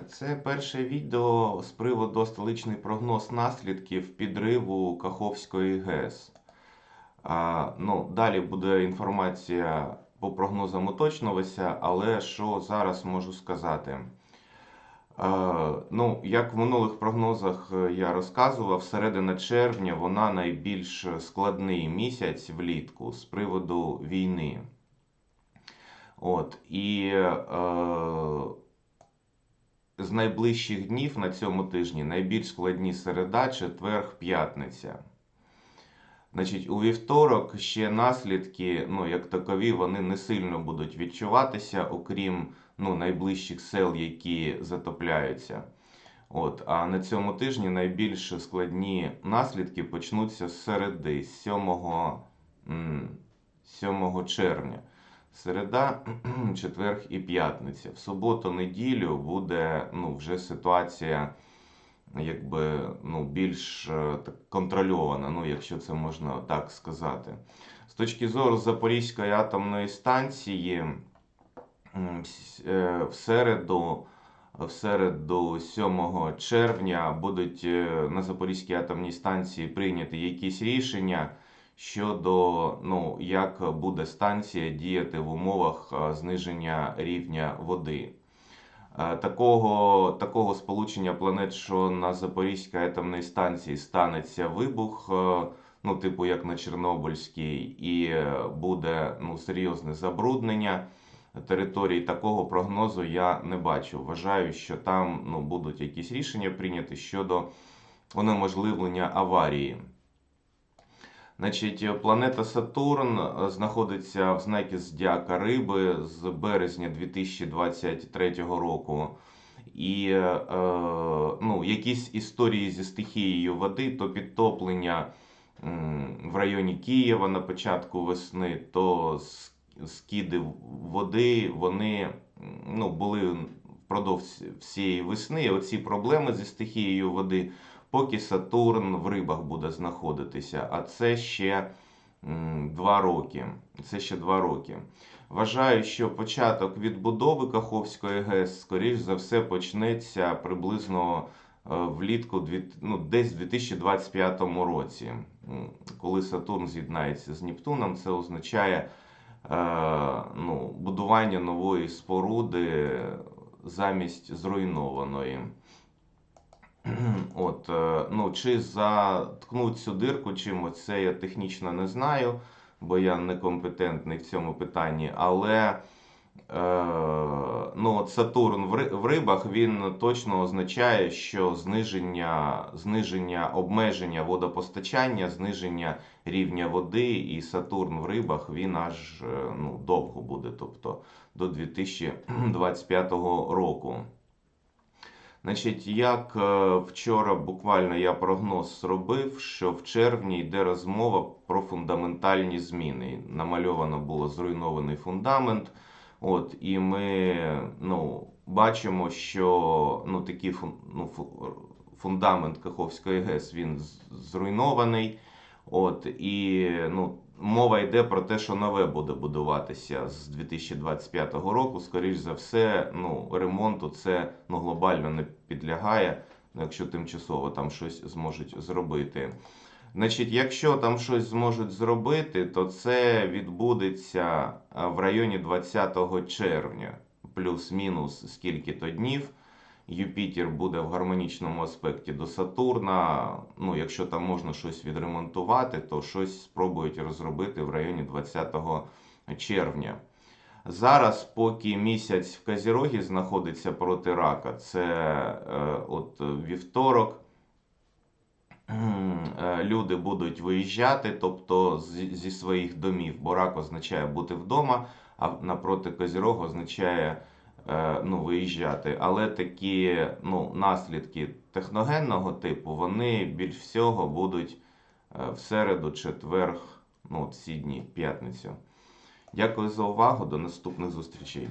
Це перше відео з приводу столичний прогноз наслідків підриву Каховської ГЕС. А, ну, далі буде інформація по прогнозам уточнюватися, але що зараз можу сказати? А, ну, як в минулих прогнозах е, я розказував, середина червня вона найбільш складний місяць влітку з приводу війни. От, і е, з найближчих днів на цьому тижні найбільш складні середа, четверг, п'ятниця. Значить, у вівторок ще наслідки, ну, як такові, вони не сильно будуть відчуватися, окрім ну, найближчих сел, які затопляються. От, а на цьому тижні найбільш складні наслідки почнуться з середи, з 7, 7 червня. Середа, четверг і п'ятниця. В суботу-неділю буде ну, вже ситуація якби, ну, більш е, так, контрольована, ну, якщо це можна так сказати. З точки зору Запорізької атомної станції, е, в середу, в середу 7 червня будуть е, на Запорізькій атомній станції прийняті якісь рішення щодо ну, як буде станція діяти в умовах е, зниження рівня води. Е, Такого, такого сполучення планет, що на Запорізькій атомній станції станеться вибух, е, ну, типу як на Чорнобильській, і буде ну, серйозне забруднення території. Такого прогнозу я не бачу. Вважаю, що там ну, будуть якісь рішення прийняті щодо унеможливлення аварії. Значить, планета Сатурн е, знаходиться в знакі Зодіака Риби з березня 2023 року. І е, ну, якісь історії зі стихією води, то підтоплення в районі Києва на початку весни, то скиди води, вони ну, були впродовж всієї весни. Оці проблеми зі стихією води поки Сатурн в рибах буде знаходитися, а це ще два роки. Це ще два роки. Вважаю, що початок відбудови Каховської ГЕС, скоріш за все, почнеться приблизно е, влітку ну, десь в 2025 році. Коли Сатурн з'єднається з Нептуном, це означає е, ну, будування нової споруди замість зруйнованої. От, е, ну, чи заткнуть цю дирку чимось, це я технічно не знаю, бо я некомпетентний в цьому питанні. Але е, ну, от Сатурн в рибах він точно означає, що зниження, зниження обмеження водопостачання, зниження рівня води, і Сатурн в рибах він аж е, ну, довго буде, тобто до 2025 року. Значить, як е, вчора буквально я прогноз зробив, що в червні йде розмова про фундаментальні зміни. Намальовано було зруйнований фундамент. От, і ми ну, бачимо, що ну, такий ну, фу- фундамент Каховської ГЕС він зруйнований. От, і ну, мова йде про те, що нове буде будуватися з 2025 року. Скоріш за все, ну, ремонту це ну, глобально не підлягає, якщо тимчасово там щось зможуть зробити. Значить, якщо там щось зможуть зробити, то це відбудеться в районі 20 червня, плюс-мінус скільки-то днів. Юпітер буде в гармонічному аспекті до Сатурна. Ну, якщо там можна щось відремонтувати, то щось спробують розробити в районі 20 червня. Зараз, поки місяць в Казірогі знаходиться проти рака, це е, от вівторок. е, Люди будуть виїжджати, тобто зі, своїх домів, бо рак означає бути вдома, а напроти Козірога означає ну, виїжджати. Але такі ну, наслідки техногенного типу, вони більш всього будуть е, в середу, четверг, ну, ці дні, п'ятницю. Дякую за увагу. До наступних зустрічей.